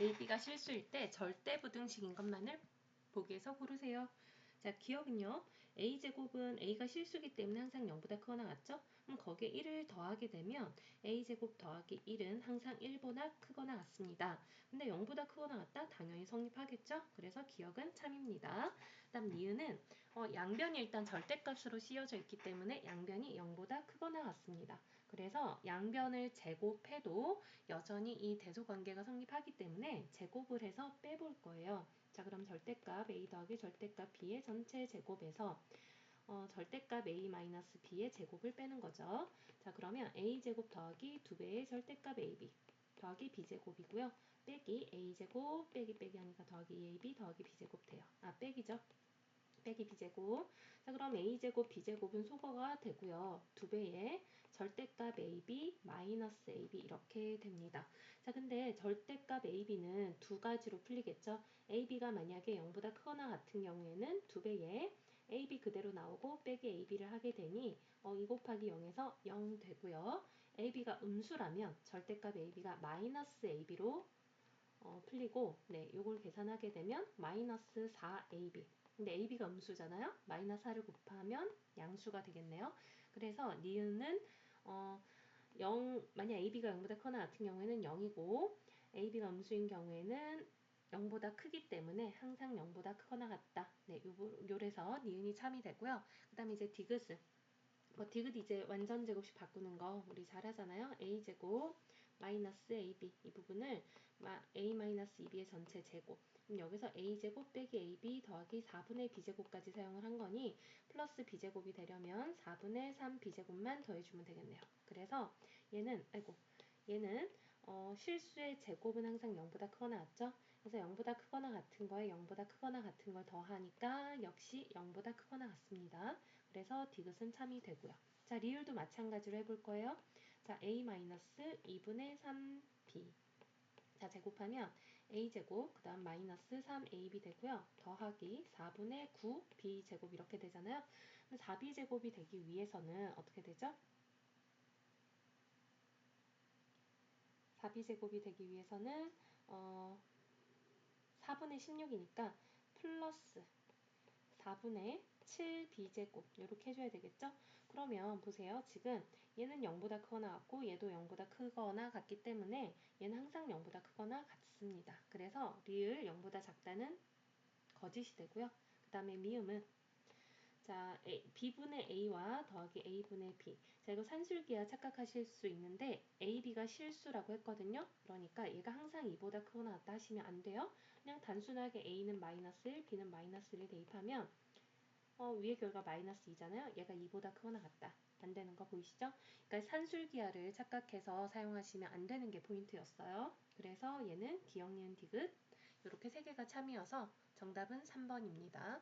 B가 실수일 때 절대 부등식 인 것만을 보기에서 고르세요. 자, 기억은요. a제곱은 a가 실수기 때문에 항상 0보다 크거나 같죠? 그럼 거기에 1을 더하게 되면 a제곱 더하기 1은 항상 1보다 크거나 같습니다. 근데 0보다 크거나 같다? 당연히 성립하겠죠? 그래서 기억은 참입니다. 다음 니은은 어, 양변이 일단 절대값으로 씌워져 있기 때문에 양변이 0보다 크거나 같습니다. 그래서 양변을 제곱해도 여전히 이 대소관계가 성립하기 때문에 제곱을 해서 빼볼 거예요. 자 그럼 절대값 a 더하기 절대값 b의 전체 제곱에서 어, 절대값 a 마이너스 b의 제곱을 빼는 거죠. 자 그러면 a 제곱 더하기 2배의 절대값 ab 더하기 b제곱이고요. 빼기 a제곱 빼기 빼기 하니까 더하기 2ab 더하기 b제곱 돼요. 아 빼기죠. 빼기 b제곱. 자, 그럼 a제곱, b제곱은 소거가 되고요. 두 배의 절대값 ab 마이너스 ab 이렇게 됩니다. 자, 근데 절대값 ab는 두 가지로 풀리겠죠. ab가 만약에 0보다 크거나 같은 경우에는 두 배의 ab 그대로 나오고 빼기 ab를 하게 되니 어, 2 곱하기 0에서 0 되고요. ab가 음수라면 절대값 ab가 마이너스 ab로 어, 풀리고 네, 요걸 계산하게 되면 마이너스 4ab 근데 AB가 음수잖아요. 마이너스 4를 곱하면 양수가 되겠네요. 그래서 니은은 어, 0, 만약 AB가 0보다 크거나 같은 경우에는 0이고 AB가 음수인 경우에는 0보다 크기 때문에 항상 0보다 크거나 같다. 네, 요, 요래서 니은이 참이 되고요. 그 다음에 이제 디귿은 뭐 디귿 이제 완전 제곱식 바꾸는 거 우리 잘 하잖아요. a제곱 마이너스 ab 이 부분을 a 마이너스 2b의 전체 제곱 그럼 여기서 a제곱 빼기 ab 더하기 4분의 b제곱까지 사용을 한 거니 플러스 b제곱이 되려면 4분의 3 b제곱만 더해주면 되겠네요. 그래서 얘는 아이고 얘는 어, 실수의 제곱은 항상 0보다 크거나 같죠? 그래서 0보다 크거나 같은 거에 0보다 크거나 같은 걸 더하니까 역시 0보다 크거나 같습니다. 그래서 디귿은 참이 되고요. 자, 리을도 마찬가지로 해볼 거예요. 자, a-2분의 3b 자, 제곱하면 a제곱, 그 다음 마이너스 3ab 되고요. 더하기 4분의 9b제곱 이렇게 되잖아요. 4b제곱이 되기 위해서는 어떻게 되죠? 4b제곱이 되기 위해서는 어, 4분의 16이니까 플러스 4분의 7b제곱 이렇게 해줘야 되겠죠? 그러면 보세요. 지금 얘는 0보다 크거나 같고 얘도 0보다 크거나 같기 때문에 얘는 항상 0보다 크거나 같습니다. 그래서 리을 0보다 작다는 거짓이 되고요. 그 다음에 미음은 자, A, B분의 A와 더하기 A분의 B. 자, 이거 산술기야 착각하실 수 있는데 A, B가 실수라고 했거든요. 그러니까 얘가 항상 2보다 크거나 같다 하시면 안 돼요. 그냥 단순하게 A는 마이너스 1, B는 마이너스 1을 대입하면 어, 위의 결과 마이너스 2잖아요. 얘가 2보다 크거나 같다. 안 되는 거 보이시죠? 그러니까 산술기하를 착각해서 사용하시면 안 되는 게 포인트였어요. 그래서 얘는 기억, 니은, 디귿 이렇게 세 개가 참이어서 정답은 3번입니다.